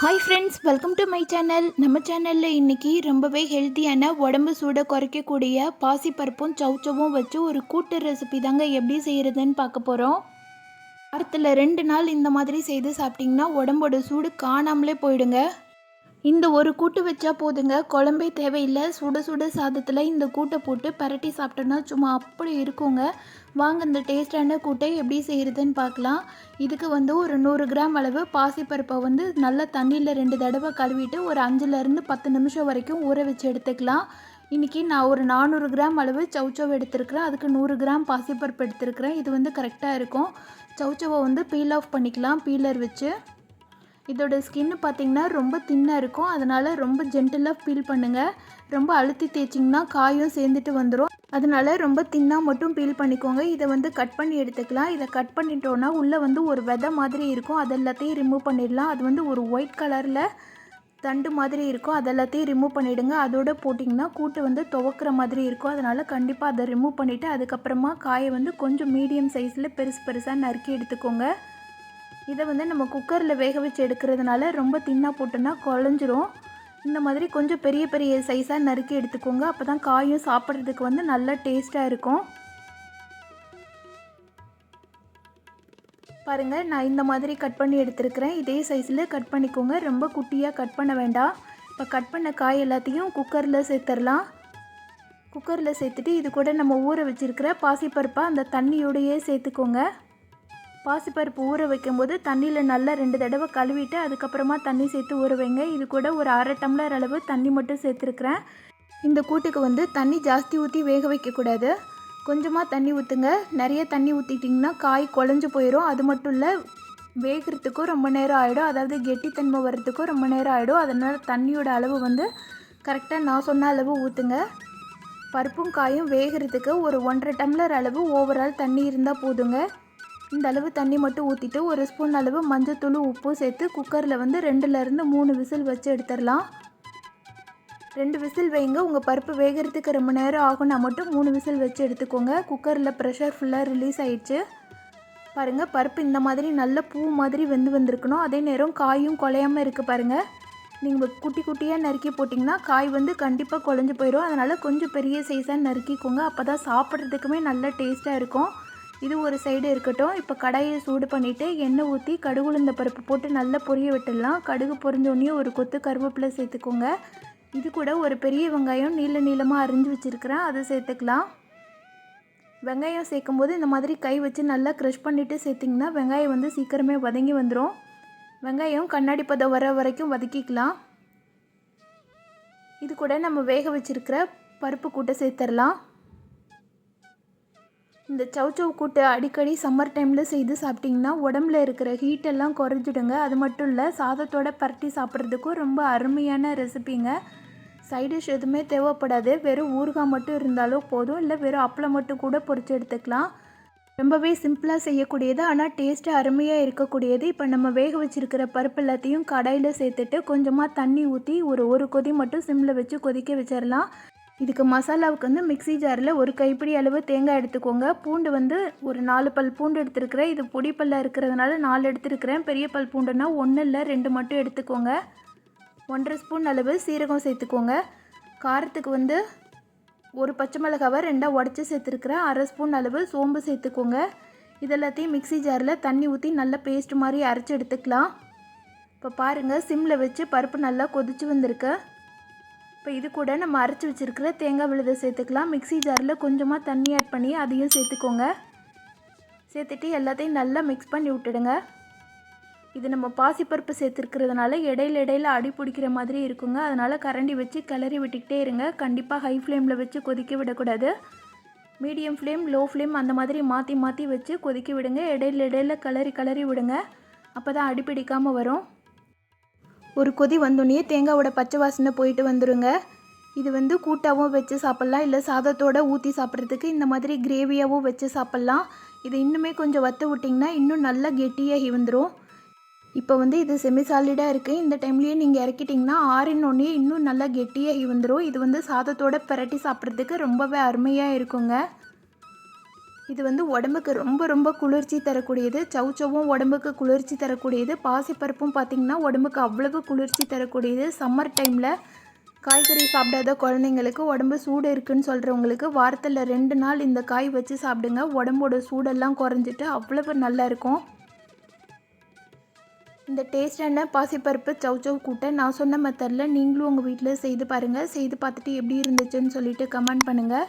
Hi friends welcome to my channel நம்ம சேனலில் இன்றைக்கி ரொம்பவே ஹெல்த்தியான உடம்பு சூட குறைக்கக்கூடிய பாசிப்பருப்பும் சவுச்சவும் வச்சு ஒரு கூட்டு ரெசிபி தாங்க எப்படி செய்கிறதுன்னு பார்க்க போகிறோம் வாரத்தில் ரெண்டு நாள் இந்த மாதிரி செய்து சாப்பிட்டிங்கன்னா உடம்போட சூடு காணாமலே போயிடுங்க. இந்த ஒரு கூட்டு வச்சா போதுங்க. குழம்பே தேவையில்லை. சுட சுட சாதத்தில் இந்த கூட்டை போட்டு பரட்டி சாப்பிட்டோன்னா சும்மா அப்படி இருக்குங்க. வாங்க இந்த டேஸ்டான கூட்டை எப்படி செய்கிறதுன்னு பார்க்கலாம். இதுக்கு வந்து ஒரு நூறு கிராம் அளவு பாசிப்பருப்பை வந்து நல்லா தண்ணியில் ரெண்டு தடவை கழுவிட்டு ஒரு அஞ்சுலேருந்து பத்து நிமிஷம் வரைக்கும் ஊற வச்சு எடுத்துக்கலாம். இன்றைக்கி நான் ஒரு நானூறு கிராம் அளவு சவுச்சவ் எடுத்திருக்கிறேன். அதுக்கு நூறு கிராம் பாசிப்பருப்பு எடுத்திருக்கிறேன். இது வந்து கரெக்டாக இருக்கும். சவுச்சவை வந்து பீல் ஆஃப் பண்ணிக்கலாம் பீலர் வச்சு. இதோட ஸ்கின்னு பார்த்திங்கன்னா ரொம்ப தின்னாக இருக்கும். அதனால் ரொம்ப ஜென்டிலாக பீல் பண்ணுங்கள் ரொம்ப அழுத்தி தேய்ச்சிங்கன்னா காயும் சேர்ந்துட்டு வந்துடும் அதனால ரொம்ப தின்னாக மட்டும் பீல் பண்ணிக்கோங்க. இதை வந்து கட் பண்ணி எடுத்துக்கலாம். இதை கட் பண்ணிட்டோன்னா உள்ளே வந்து ஒரு விதை மாதிரி இருக்கும். அது எல்லாத்தையும் ரிமூவ் பண்ணிடலாம். அது வந்து ஒரு ஒயிட் கலரில் தண்டு மாதிரி இருக்கும். அது எல்லாத்தையும் ரிமூவ் பண்ணிவிடுங்க அதோட போட்டிங்கன்னா கூட்டு வந்து துவக்கிற மாதிரி இருக்கும். அதனால் கண்டிப்பாக அதை ரிமூவ் பண்ணிவிட்டு அதுக்கப்புறமா காயை வந்து கொஞ்சம் மீடியம் சைஸில் பெருசு பெருசாக நறுக்கி எடுத்துக்கோங்க. இதை வந்து நம்ம குக்கரில் வேக வச்சு எடுக்கிறதுனால ரொம்ப தின்னாக போட்டோன்னா குழஞ்சிரும். இந்த மாதிரி கொஞ்சம் பெரிய பெரிய சைஸாக நறுக்கி எடுத்துக்கோங்க. அப்போ தான் காயும் சாப்பிட்றதுக்கு வந்து நல்லா டேஸ்ட்டாக இருக்கும். பாருங்கள் நான் இந்த மாதிரி கட் பண்ணி எடுத்துருக்கிறேன். இதே சைஸில் கட் பண்ணிக்கோங்க. ரொம்ப குட்டியாக கட் பண்ண வேண்டாம். இப்போ கட் பண்ண காய் எல்லாத்தையும் குக்கரில் சேர்த்துடலாம் குக்கரில் சேர்த்துட்டு இது கூட நம்ம ஊற வச்சுருக்கிற பாசிப்பருப்பை அந்த தண்ணியோடையே சேர்த்துக்கோங்க. பாசிப்பருப்பு ஊற வைக்கும்போது தண்ணியில் நல்லா ரெண்டு தடவை கழுவிட்டு அதுக்கப்புறமா தண்ணி சேர்த்து ஊற வைங்க. இது கூட ஒரு அரை டம்ளர் அளவு தண்ணி மட்டும் சேர்த்துருக்குறேன். இந்த கூட்டுக்கு வந்து தண்ணி ஜாஸ்தி ஊற்றி வேக வைக்கக்கூடாது கொஞ்சமாக தண்ணி ஊற்றுங்க நிறைய தண்ணி ஊற்றிட்டிங்கன்னா காய் குழஞ்சு போயிடும் அது மட்டும் இல்லை வேகிறதுக்கும் ரொம்ப நேரம் ஆகிடும் அதாவது கெட்டித்தன்மை வர்றதுக்கும் ரொம்ப நேரம் ஆகிடும் அதனால் தண்ணியோட அளவு வந்து கரெக்டாக நான் சொன்ன அளவு ஊற்றுங்க பருப்பும் காயும் வேகிறதுக்கு ஒரு ஒன்றரை டம்ளர் அளவு ஓவரால் தண்ணி இருந்தால் போதுங்க. இந்த அளவு தண்ணி மட்டும் ஊற்றிட்டு ஒரு ஸ்பூன் அளவு மஞ்சத்தூள் உப்பு சேர்த்து குக்கரில் வந்து ரெண்டுலேருந்து மூணு விசில் வச்சு எடுத்துடலாம். ரெண்டு விசில் வைங்க. உங்கள் பருப்பு வேகிறதுக்கு ரொம்ப நேரம் ஆகும்னா மட்டும் மூணு விசில் வச்சு எடுத்துக்கோங்க. குக்கரில் ப்ரெஷர் ஃபுல்லாக ரிலீஸ் ஆயிடுச்சு. பாருங்கள் பருப்பு இந்த மாதிரி நல்ல பூ மாதிரி வெந்து வந்திருக்கணும். அதே நேரம் காயும் குலையாமல் இருக்குது பாருங்கள் நீங்கள் குட்டி குட்டியாக நறுக்கி போட்டிங்கன்னா காய் வந்து கண்டிப்பாக குழஞ்சி போயிடும் அதனால் கொஞ்சம் பெரிய சைஸாக நறுக்கிக்கோங்க. அப்போ தான் சாப்பிட்றதுக்குமே நல்ல டேஸ்ட்டாக இருக்கும். இது ஒரு சைடு இருக்கட்டும். இப்போ கடாயை சூடு பண்ணிவிட்டு எண்ணெய் ஊற்றி கடுகு உளுந்த பருப்பு போட்டு நல்லா பொரிய விட்டுடலாம். கடுகு பொரிஞ்சோடனே ஒரு கொத்து கருவேப்பிலை சேர்த்துக்கோங்க. இது கூட ஒரு பெரிய வெங்காயம் நீள நீளமாக அரிஞ்சு வச்சுருக்கிறேன். அதை சேர்த்துக்கலாம். வெங்காயம் சேர்க்கும்போது இந்த மாதிரி கை வச்சு நல்லா க்ரஷ் பண்ணிவிட்டு சேர்த்திங்கன்னா வெங்காயம் வந்து சீக்கிரமே வதங்கி வந்துடும் வெங்காயம் கண்ணாடி பதம் வர வரைக்கும் வதக்கிக்கலாம். இது கூட நம்ம வேக வச்சுருக்கிற பருப்பு கூட்டை சேர்த்துடலாம் இந்த சவுச்சவ் கூட்டு அடிக்கடி சம்மர் டைமில் செய்து சாப்பிட்டிங்கன்னா உடம்புல இருக்கிற ஹீட்டெல்லாம் குறைஞ்சிடுங்க. அது மட்டும் இல்லை சாதத்தோட பரட்டி சாப்பிட்றதுக்கும் ரொம்ப அருமையான ரெசிபிங்க சைடிஷ் எதுவுமே தேவைப்படாது. வெறும் ஊறுகாய் மட்டும் இருந்தாலும் போதும். இல்லை வெறும் அப்பளம் மட்டும் கூட பொறிச்சு எடுத்துக்கலாம். ரொம்பவே சிம்பிளாக செய்யக்கூடியது. ஆனால் டேஸ்ட்டு அருமையாக இருக்கக்கூடியது. இப்போ நம்ம வேக வச்சுருக்கிற பருப்பு எல்லாத்தையும் கடாயில் சேர்த்துட்டு கொஞ்சமாக தண்ணி ஊற்றி ஒரு ஒரு கொதி மட்டும் சிம்மில் வச்சு கொதிக்க வச்சிடலாம் இதுக்கு மசாலாவுக்கு வந்து மிக்சி ஜாரில் ஒரு கைப்பிடி அளவு தேங்காய் எடுத்துக்கோங்க. பூண்டு வந்து ஒரு நாலு பல் பூண்டு எடுத்துருக்கிறேன். இது பொடி பல்லாக இருக்கிறதுனால நாலு எடுத்துருக்கிறேன். பெரிய பல் பூண்டுன்னா ஒன்று இல்லை ரெண்டு மட்டும் எடுத்துக்கோங்க. ஒன்றரை ஸ்பூன் அளவு சீரகம் சேர்த்துக்கோங்க. காரத்துக்கு வந்து ஒரு பச்சை மிளகாவை ரெண்டாக உடச்சி சேர்த்துருக்குறேன். அரை ஸ்பூன் அளவு சோம்பு சேர்த்துக்கோங்க. இதெல்லாத்தையும் மிக்சி ஜாரில் தண்ணி ஊற்றி நல்லா பேஸ்ட் மாதிரி அரைச்சி எடுத்துக்கலாம். இப்போ பாருங்கள் சிம்மில் வச்சு பருப்பு நல்லா கொதிச்சு வந்திருக்கு. இப்போ இது கூட நம்ம அரைச்சி வச்சுருக்கிற தேங்காய் விழுதை சேர்த்துக்கலாம். மிக்சி ஜாரில் கொஞ்சமாக தண்ணி ஆட் பண்ணி அதையும் சேர்த்துக்கோங்க. சேர்த்துட்டு எல்லாத்தையும் நல்லா மிக்ஸ் பண்ணி விட்டுடுங்க. இது நம்ம பாசிப்பருப்பு சேர்த்துருக்கிறதுனால இடையில இடையில அடி பிடிக்கிற மாதிரி இருக்குங்க. அதனால் கரண்டி வச்சு கிளறி விட்டுக்கிட்டே இருங்க. கண்டிப்பாக ஹை ஃப்ளேமில் வச்சு கொதிக்க விடக்கூடாது. மீடியம் ஃப்ளேம் லோ ஃப்ளேம் அந்த மாதிரி மாற்றி மாற்றி வச்சு கொதிக்க விடுங்க. இடையில இடையில கிளறி கிளறி விடுங்க. அப்போ தான் அடி பிடிக்காமல் வரும். ஒரு கொதி வந்தோடனே தேங்காவோட பச்சை வாசனை போயிட்டு வந்துடுங்க இது வந்து கூட்டாகவும் வச்சு சாப்பிட்லாம் இல்லை சாதத்தோடு ஊற்றி சாப்பிட்றதுக்கு இந்த மாதிரி கிரேவியாகவும் வச்சு சாப்பிட்லாம். இது இன்னுமே கொஞ்சம் வத்து விட்டிங்கன்னா இன்னும் நல்லா கெட்டியாக வந்துடும் இப்போ வந்து இது செமி சாலிடாக இருக்குது இந்த டைம்லேயே நீங்கள் இறக்கிட்டிங்கன்னா ஆறினோடனே இன்னும் நல்லா கெட்டியாக வந்துடும் இது வந்து சாதத்தோட பிரட்டி சாப்பிட்றதுக்கு ரொம்பவே அருமையாக இருக்குங்க. இது வந்து உடம்புக்கு ரொம்ப ரொம்ப குளிர்ச்சி தரக்கூடியது. சவுச்சவும் உடம்புக்கு குளிர்ச்சி தரக்கூடியது. பாசிப்பருப்பும் பார்த்திங்கன்னா உடம்புக்கு அவ்வளவு குளிர்ச்சி தரக்கூடியது. சம்மர் டைமில் காய்கறி சாப்பிடாத குழந்தைங்களுக்கு உடம்பு சூடு இருக்குன்னு சொல்கிறவங்களுக்கு வாரத்தில் ரெண்டு நாள் இந்த காய் வச்சு சாப்பிடுங்க. உடம்போட சூடெல்லாம் குறைஞ்சிட்டு அவ்வளவு நல்லா இருக்கும். இந்த டேஸ்டான பாசிப்பருப்பு சவுச்சவ் கூட்டை. நான் சொன்ன மெத்தடில் நீங்களும் உங்கள் வீட்டில் செய்து பாருங்கள் செய்து பார்த்துட்டு எப்படி இருந்துச்சுன்னு சொல்லிட்டு கமெண்ட் பண்ணுங்கள்